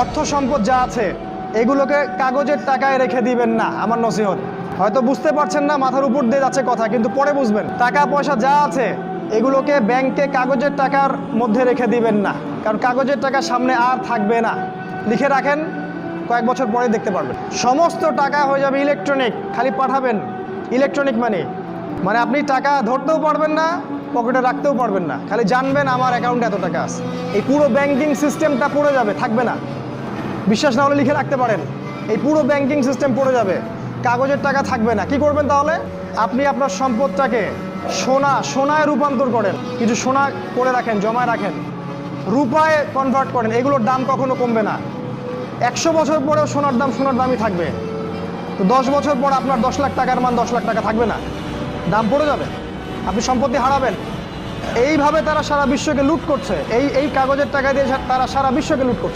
অর্থ সম্পদ যা আছে, এগুলোকে কাগজের টাকায় রেখে দিবেন না, আমার নসিহত। হয়তো বুঝতে পারছেন না, মাথার উপর দিয়ে যাচ্ছে কথা, কিন্তু পরে বুঝবেন। টাকা, পয়সা যা আছে, এগুলোকে ব্যাংকে কাগজের টাকার মধ্যে রেখে দিবেন না, কারণ কাগজের টাকা সামনে আর থাকবে না। লিখে রাখেন, কয়েক বছর পরে দেখতে পারবেন। সমস্ত টাকা হয়ে যাবে ইলেকট্রনিক খালি পাঠাবেন ইলেকট্রনিক মানে মানে আপনি টাকা ধরতেও পারবেন না, পকেটে রাখতেও পারবেন না। খালি জানবেন আমার অ্যাকাউন্টে এত টাকা আছে। এই পুরো ব্যাংকিং সিস্টেমটা পড়ে যাবে, থাকবে না। বিশ্বাস না হলে লিখে রাখতে পারেন। এই পুরো ব্যাংকিং সিস্টেম পড়ে যাবে। কাগজের টাকা থাকবে না। কি করবেন তাহলে? আপনি আপনার সম্পদটাকে সোনা, সোনায় রূপান্তর করেন। কিছু সোনা করে রাখেন, জমায় রাখেন। রূপায় কনভার্ট করেন। এগুলোর দাম কখনো কমবে না। একশো বছর পরেও সোনার দাম সোনার দামই থাকবে। তো দশ বছর পর আপনার দশ লাখ টাকার মান দশ লাখ টাকা থাকবে না। দাম পড়ে যাবে। আপনি সম্পত্তি হারাবেন। এইভাবে তারা সারা বিশ্বকে লুট করছে। এই এই কাগজের টাকা দিয়ে তারা সারা বিশ্বকে লুট করছে।